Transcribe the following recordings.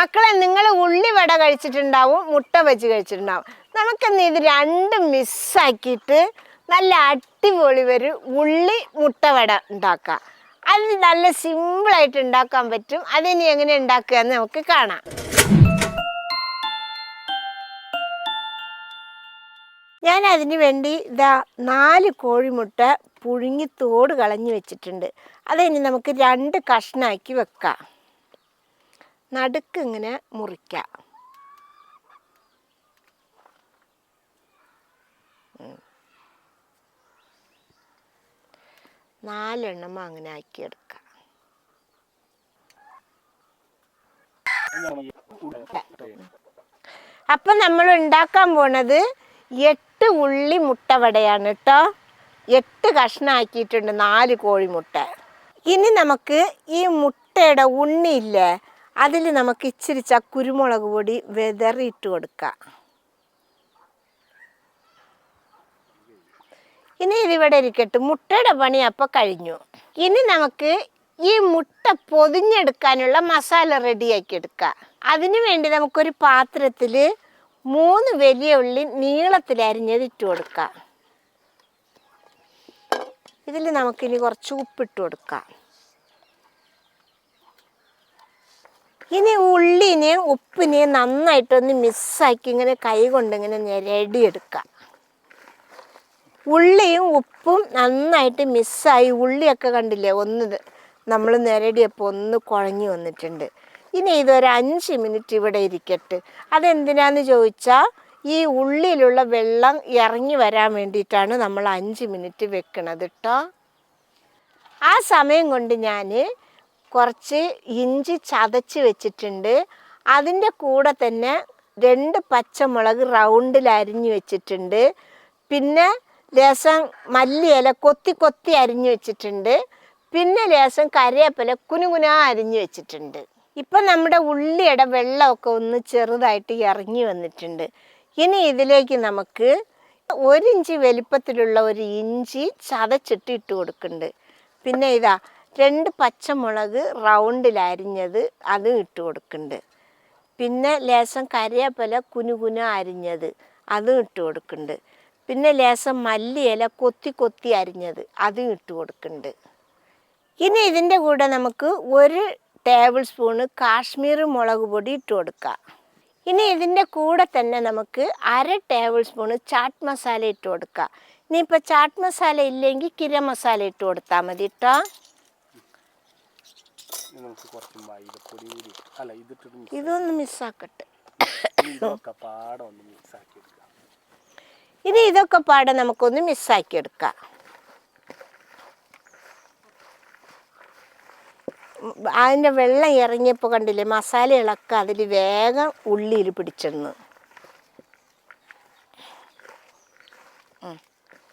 മക്കളെ നിങ്ങൾ ഉള്ളിവട കഴിച്ചിട്ടുണ്ടാവും മുട്ട വെച്ച് കഴിച്ചിട്ടുണ്ടാവും. നമുക്കിന്ന് ഇത് രണ്ടും മിസ്സാക്കിയിട്ട് നല്ല അടിപൊളി ഒരു ഉള്ളി മുട്ടവട ഉണ്ടാക്കാം. അത് നല്ല സിമ്പിളായിട്ട് ഉണ്ടാക്കാൻ പറ്റും. അതിനി എങ്ങനെ ഉണ്ടാക്കുക എന്ന് നമുക്ക് കാണാം. ഞാൻ അതിന് വേണ്ടി ഇതാ നാല് കോഴിമുട്ട പുഴുങ്ങി തോട് കളഞ്ഞു വെച്ചിട്ടുണ്ട്. അതിനി നമുക്ക് രണ്ട് കഷ്ണാക്കി വെക്കാം. നടുക്ക് ഇങ്ങനെ മുറിക്കുക. നാലെണ്ണം അങ്ങനെ എടുക്കുക അപ്പം നമ്മൾ ഉണ്ടാക്കാൻ പോണത് എട്ട് ഉള്ളി മുട്ടവടയാണ് കേട്ടോ. എട്ട് കഷ്ണാക്കിയിട്ടുണ്ട് നാല് കോഴിമുട്ട. ഇനി നമുക്ക് ഈ മുട്ടയുടെ ഉണ്ണിയില്ലേ അതിൽ നമുക്ക് ഇച്ചിരി കുരുമുളക് പൊടി വെതറിയിട്ട് കൊടുക്കാം. ഇനി ഇതിവിടെ ഇരിക്കട്ടെ. മുട്ടയുടെ പണി അപ്പോൾ കഴിഞ്ഞു. ഇനി നമുക്ക് ഈ മുട്ട പൊതിഞ്ഞെടുക്കാനുള്ള മസാല റെഡിയാക്കി എടുക്കാം. അതിനു വേണ്ടി നമുക്കൊരു പാത്രത്തിൽ മൂന്ന് വലിയ ഉള്ളി നീളത്തിൽ അരിഞ്ഞത് ഇട്ട് കൊടുക്കാം. ഇതിൽ നമുക്കിനി കുറച്ച് ഉപ്പിട്ട് കൊടുക്കാം. ഇനി ഉള്ളിനെയും ഉപ്പിനെയും നന്നായിട്ടൊന്ന് മിസ്സാക്കി ഇങ്ങനെ കൈ കൊണ്ട് ഇങ്ങനെ ഞെരടിയെടുക്കാം. ഉള്ളിയും ഉപ്പും നന്നായിട്ട് മിസ്സായി ഉള്ളിയൊക്കെ കണ്ടില്ലേ ഒന്ന് നമ്മൾ നിരടിയപ്പോൾ ഒന്ന് കുഴഞ്ഞു വന്നിട്ടുണ്ട്. ഇനി ഇതൊരു അഞ്ച് മിനിറ്റ് ഇവിടെ ഇരിക്കട്ടെ. അതെന്തിനാന്ന് ചോദിച്ചാൽ ഈ ഉള്ളിലുള്ള വെള്ളം ഇറങ്ങി വരാൻ വേണ്ടിയിട്ടാണ് നമ്മൾ അഞ്ച് മിനിറ്റ് വെക്കണത് കേട്ടോ ആ സമയം കൊണ്ട് ഞാൻ കുറച്ച് ഇഞ്ചി ചതച്ച് വെച്ചിട്ടുണ്ട്. അതിന്റെ കൂടെ തന്നെ രണ്ട് പച്ചമുളക് റൗണ്ടിൽ അരിഞ്ഞു വെച്ചിട്ടുണ്ട്. പിന്നെ ലേശം മല്ലിയില കൊത്തി കൊത്തി അരിഞ്ഞു വെച്ചിട്ടുണ്ട്. പിന്നെ ലേശം കറിവേപ്പില കുനുകുന അരിഞ്ഞു വെച്ചിട്ടുണ്ട്. ഇപ്പം നമ്മുടെ ഉള്ളിയുടെ വെള്ളമൊക്കെ ഒന്ന് ചെറുതായിട്ട് ഇറങ്ങി വന്നിട്ടുണ്ട്. ഇനി ഇതിലേക്ക് നമുക്ക് ഒരു ഇഞ്ചി വലിപ്പത്തിലുള്ള ഒരു ഇഞ്ചി ചതച്ചിട്ട് ഇട്ട് കൊടുക്കുന്നുണ്ട്. പിന്നെ ഇതാ രണ്ട് പച്ചമുളക് റൗണ്ടിൽ അരിഞ്ഞത് അതും ഇട്ട് കൊടുക്കുന്നുണ്ട്. പിന്നെ ലേശം കറിവേപ്പില കുനുകുന അരിഞ്ഞത് അതും ഇട്ട് കൊടുക്കുന്നുണ്ട്. പിന്നെ ലേശം മല്ലിയില കൊത്തി കൊത്തി അരിഞ്ഞത് അതും ഇട്ട് കൊടുക്കുന്നുണ്ട്. ഇനി ഇതിന്റെ കൂടെ നമുക്ക് ഒരു ടേബിൾ സ്പൂണ് കാശ്മീർ മുളക് പൊടി ഇട്ട് കൊടുക്കാം. ഇനി ഇതിന്റെ കൂടെ തന്നെ നമുക്ക് അര ടേബിൾ സ്പൂണ് ചാട്ട് മസാല ഇട്ട് കൊടുക്കാം. ഇനിയിപ്പോൾ ചാട്ട് മസാല ഇല്ലെങ്കിൽ കിര മസാല ഇട്ട് കൊടുത്താൽ മതി കേട്ടോ. നമുക്ക് കുറച്ച് മൈദപ്പൊടി കൂടി അല്ല ഇതിട്ടിട്ട് ഇതൊന്ന് മിസ്സാക്കട്ടെ. ഇതൊക്കെ പാടെ ഒന്ന് മിക്സ് എടുക്കാം. ഇനി ഇതൊക്കെ പാടെ നമുക്കൊന്ന് മിസ്സാക്കി എടുക്കാം. അതിന്റെ വെള്ളം ഇറങ്ങിയപ്പോൾ കണ്ടില്ലേ മസാലകളൊക്കെ അതിൽ വേഗം ഉള്ളിയിൽ പിടിച്ചെന്ന്.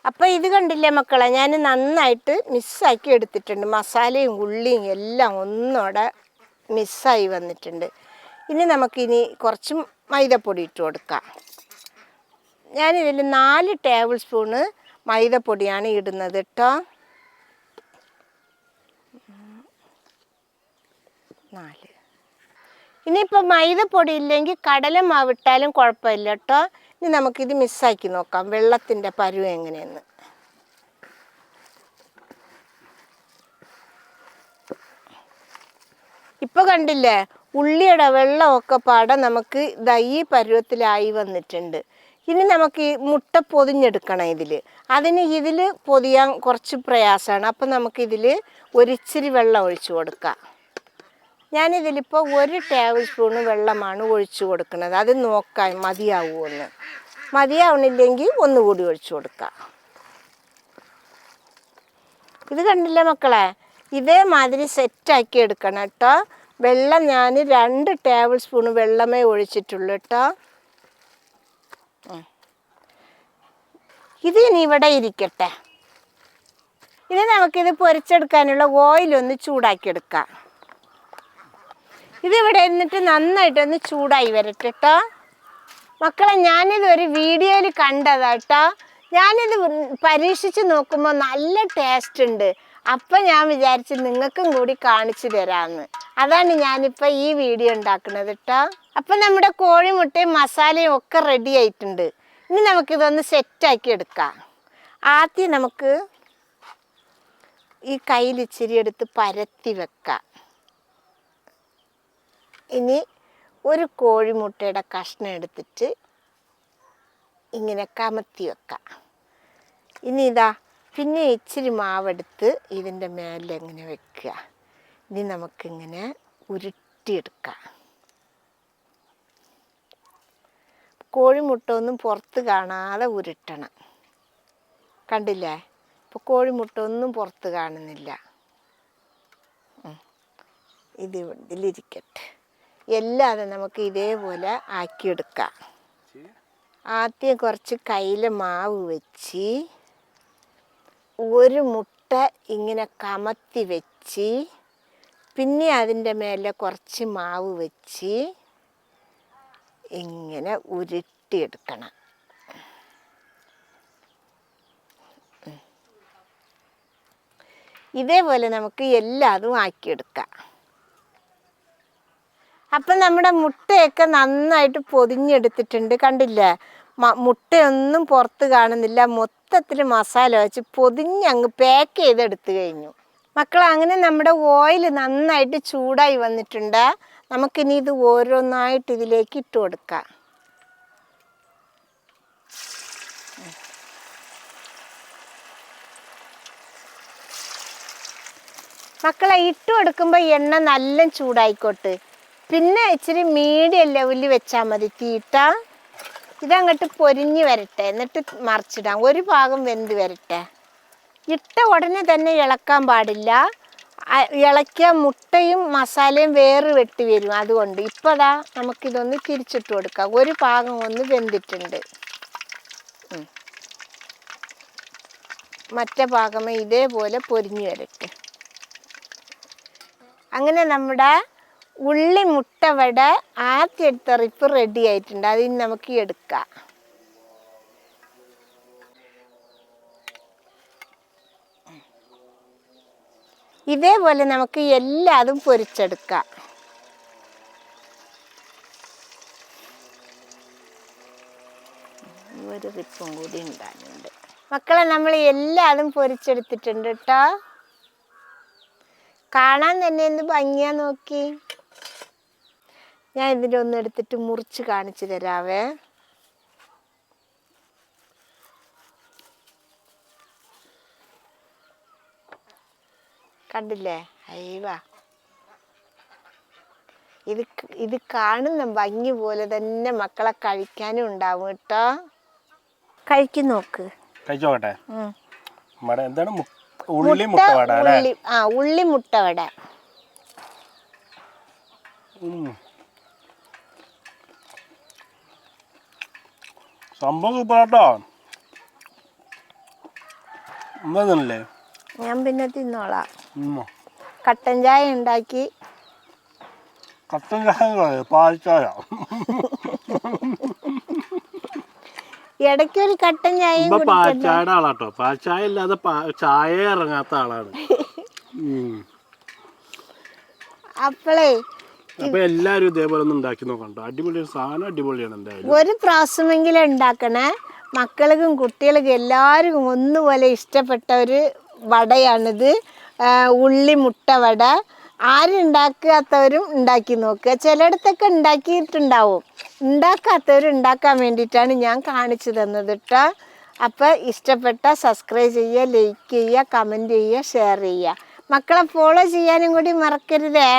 അപ്പം ഇത് കണ്ടില്ലേ മക്കളെ? ഞാൻ നന്നായിട്ട് മിസ്സാക്കി എടുത്തിട്ടുണ്ട്. മസാലയും ഉള്ളിയും എല്ലാം ഒന്നോടെ മിസ്സായി വന്നിട്ടുണ്ട്. ഇനി നമുക്കിനി കുറച്ച് മൈദപ്പൊടി ഇട്ട് കൊടുക്കാം. ഞാനിതിൽ നാല് ടേബിൾ സ്പൂണ് മൈദപ്പൊടിയാണ് ഇടുന്നത് കേട്ടോ. നാല്. ഇനിയിപ്പോൾ മൈദപ്പൊടി ഇല്ലെങ്കിൽ കടല മാവിട്ടാലും കുഴപ്പമില്ല കേട്ടോ. ഇനി നമുക്കിത് മിസ്സാക്കി നോക്കാം. വെള്ളത്തിന്റെ പരുവം എങ്ങനെയെന്ന്. ഇപ്പൊ കണ്ടില്ലേ? ഉള്ളിയുടെ വെള്ളമൊക്കെ പാടെ നമുക്ക് ദൈ പരുവത്തിലായി വന്നിട്ടുണ്ട്. ഇനി നമുക്ക് ഈ മുട്ട പൊതിഞ്ഞെടുക്കണം ഇതിൽ അതിന് ഇതിൽ പൊതിയാൻ കുറച്ച് പ്രയാസമാണ്. അപ്പം നമുക്കിതിൽ ഒരിച്ചിരി വെള്ളം ഒഴിച്ചു കൊടുക്കാം. ഞാനിതിലിപ്പോൾ ഒരു ടേബിൾ സ്പൂണ് വെള്ളമാണ് ഒഴിച്ചു കൊടുക്കുന്നത്. അത് നോക്കാൻ മതിയാവുമെന്ന് മതിയാവണില്ലെങ്കിൽ ഒന്നുകൂടി ഒഴിച്ചു കൊടുക്കാം. ഇത് കണ്ടില്ലേ മക്കളെ? ഇതേമാതിരി സെറ്റാക്കി എടുക്കണം കേട്ടോ. വെള്ളം ഞാൻ രണ്ട് ടേബിൾ സ്പൂൺ വെള്ളമേ ഒഴിച്ചിട്ടുള്ളൂ കേട്ടോ. ഇത് ഇനി ഇവിടെ ഇരിക്കട്ടെ. ഇനി നമുക്കിത് പൊരിച്ചെടുക്കാനുള്ള ഓയിലൊന്ന് ചൂടാക്കിയെടുക്കാം ഇതിവിടെ എന്നിട്ട് നന്നായിട്ട് ഒന്ന് ചൂടായി വരട്ടെ കേട്ടോ മക്കളെ ഞാനിത് ഒരു വീഡിയോയിൽ കണ്ടതാ കേട്ടോ ഞാനിത് പരീക്ഷിച്ച് നോക്കുമ്പോൾ നല്ല ടേസ്റ്റ് ഉണ്ട്. അപ്പം ഞാൻ വിചാരിച്ച് നിങ്ങൾക്കും കൂടി കാണിച്ചു തരാമെന്ന് അതാണ് ഞാനിപ്പോൾ ഈ വീഡിയോ ഉണ്ടാക്കുന്നത് കേട്ടോ അപ്പം നമ്മുടെ കോഴിമുട്ടയും മസാലയും ഒക്കെ റെഡി ആയിട്ടുണ്ട്. ഇനി നമുക്കിതൊന്ന് സെറ്റാക്കി എടുക്കാം. ആദ്യം നമുക്ക് ഈ കയ്യിൽ ഇച്ചിരി എടുത്ത് പരത്തി വെക്കാം. ഇനി ഒരു കോഴിമുട്ടയുടെ കഷ്ണം എടുത്തിട്ട് ഇങ്ങനെ കമത്തി വെക്കാം. ഇനി ഇതാ പിന്നെ ഇച്ചിരി മാവെടുത്ത് ഇതിന്റെ മേലെ ഇങ്ങനെ വെക്കുക. ഇനി നമുക്കിങ്ങനെ ഉരുട്ടിയെടുക്കാം. കോഴിമുട്ട ഒന്നും പുറത്ത് കാണാതെ ഉരുട്ടണം. കണ്ടില്ലേ? ഇപ്പോൾ കോഴിമുട്ട ഒന്നും പുറത്ത് കാണുന്നില്ല. ഇത് ഇതിലിരിക്കട്ടെ. എല്ലാതെ നമുക്ക് ഇതേപോലെ ആക്കിയെടുക്കാം. ആദ്യം കുറച്ച് കയ്യിൽ മാവ് വെച്ച് ഒരു മുട്ട ഇങ്ങനെ കമത്തി വെച്ച് പിന്നെ അതിന്റെ മേലെ കുറച്ച് മാവ് വെച്ച് ഇങ്ങനെ ഉരുട്ടിയെടുക്കണം. ഇതേപോലെ നമുക്ക് എല്ലാതും ആക്കിയെടുക്കാം അപ്പം നമ്മുടെ മുട്ടയൊക്കെ നന്നായിട്ട് പൊതിഞ്ഞെടുത്തിട്ടുണ്ട് കണ്ടില്ലേ? മുട്ടയൊന്നും പുറത്ത് കാണുന്നില്ല. മൊത്തത്തിൽ മസാല വെച്ച് പൊതിഞ്ഞ് അങ്ങ് പാക്ക് ചെയ്തെടുത്തു കഴിഞ്ഞു. മക്കളെ അങ്ങനെ നമ്മുടെ ഓയിൽ നന്നായിട്ട് ചൂടായി വന്നിട്ടുണ്ട്. നമുക്കിനി ഇത് ഓരോന്നായിട്ട് ഇതിലേക്ക് ഇട്ട് കൊടുക്കാം. മക്കളെ ഇട്ട് കൊടുക്കുമ്പോൾ എണ്ണ നല്ല ചൂടായിക്കോട്ടെ. പിന്നെ ഇച്ചിരി മീഡിയം ലെവലിൽ വെച്ചാൽ മതി. തീറ്റ ഇതങ്ങോട്ട് പൊരിഞ്ഞ് വരട്ടെ. എന്നിട്ട് മറിച്ചിടാം. ഒരു ഭാഗം വെന്ത് വരട്ടെ. ഇട്ട ഉടനെ തന്നെ ഇളക്കാൻ പാടില്ല. ഇളക്കിയ മുട്ടയും മസാലയും വേറെ വെട്ടി വരും. അതുകൊണ്ട് ഇപ്പോൾ ദാ നമുക്കിതൊന്ന് തിരിച്ചിട്ട് കൊടുക്കാം. ഒരു ഭാഗം ഒന്ന് വെന്തിട്ടുണ്ട്. മറ്റേ ഭാഗമേ ഇതേപോലെ പൊരിഞ്ഞു വരട്ടെ. അങ്ങനെ നമ്മുടെ ഉള്ളി മുട്ടവട ആദ്യം എടുത്ത റിപ്പ് റെഡി ആയിട്ടുണ്ട്. അതിന് നമുക്ക് എടുക്കാം. ഇതേപോലെ നമുക്ക് എല്ലാതും പൊരിച്ചെടുക്കാം. ഒരു റിപ്പും കൂടി ഉണ്ടാകുന്നുണ്ട് മക്കളെ നമ്മൾ എല്ലാതും പൊരിച്ചെടുത്തിട്ടുണ്ട് കേട്ടോ. കാണാൻ തന്നെ എന്ത് ഭംഗിയാ നോക്കി. ഞാൻ ഇതിന്റെ ഒന്ന് എടുത്തിട്ട് മുറിച്ച് കാണിച്ചു തരാവേ. കണ്ടില്ലേ? അയ്യവാ. ഇത് ഇത് കാണുന്ന ഭംഗി പോലെ തന്നെ മക്കളെ കഴിക്കാനും ഉണ്ടാവും കേട്ടോ. കഴിക്കും നോക്ക്. കഴിച്ചോക്കട്ടെ? ഉം. എന്താണ് ഉള്ളി മുട്ട ആ ഉള്ളി. സംഭവം സൂപ്പറാട്ടോ. എന്നല്ലേ ഞാൻ പിന്നെ തിന്നോളാം. കട്ടൻ ചായ ഉണ്ടാക്കി. കട്ടൻ ചായ പാൽ ചായ ഇടയ്ക്കൊരു കട്ടൻ ചായ പാൽച്ചായയുടെ ആളാട്ടോ. പാൽ ചായ ഇല്ലാതെ ചായ ഇറങ്ങാത്ത ആളാണ്. അപ്പോളേ അപ്പൊ എല്ലാരും ഇതേപോലെ ഒന്ന് ഉണ്ടാക്കി നോക്കണ്ട അടിപൊളി സാധനം അടിപൊളിയാണ് എന്തായാലും. ഒരു പ്രാവശ്യമെങ്കിലും ഉണ്ടാക്കണേ. മക്കൾക്കും കുട്ടികൾക്കും എല്ലാവർക്കും ഒന്നുപോലെ ഇഷ്ടപ്പെട്ട ഒരു വടയാണിത്. ഉള്ളി മുട്ട വട. ആരുണ്ടാക്കാത്തവരും ഉണ്ടാക്കി നോക്കുക. ചിലയിടത്തൊക്കെ ഉണ്ടാക്കിയിട്ടുണ്ടാവും. ഉണ്ടാക്കാത്തവർ ഉണ്ടാക്കാൻ വേണ്ടിയിട്ടാണ് ഞാൻ കാണിച്ചു തന്നത് കേട്ടോ അപ്പോൾ ഇഷ്ടപ്പെട്ട സബ്സ്ക്രൈബ് ചെയ്യുക ലൈക്ക് ചെയ്യുക കമന്റ് ചെയ്യുക ഷെയർ ചെയ്യുക. മക്കളെ ഫോളോ ചെയ്യാനും കൂടി മറക്കരുതേ.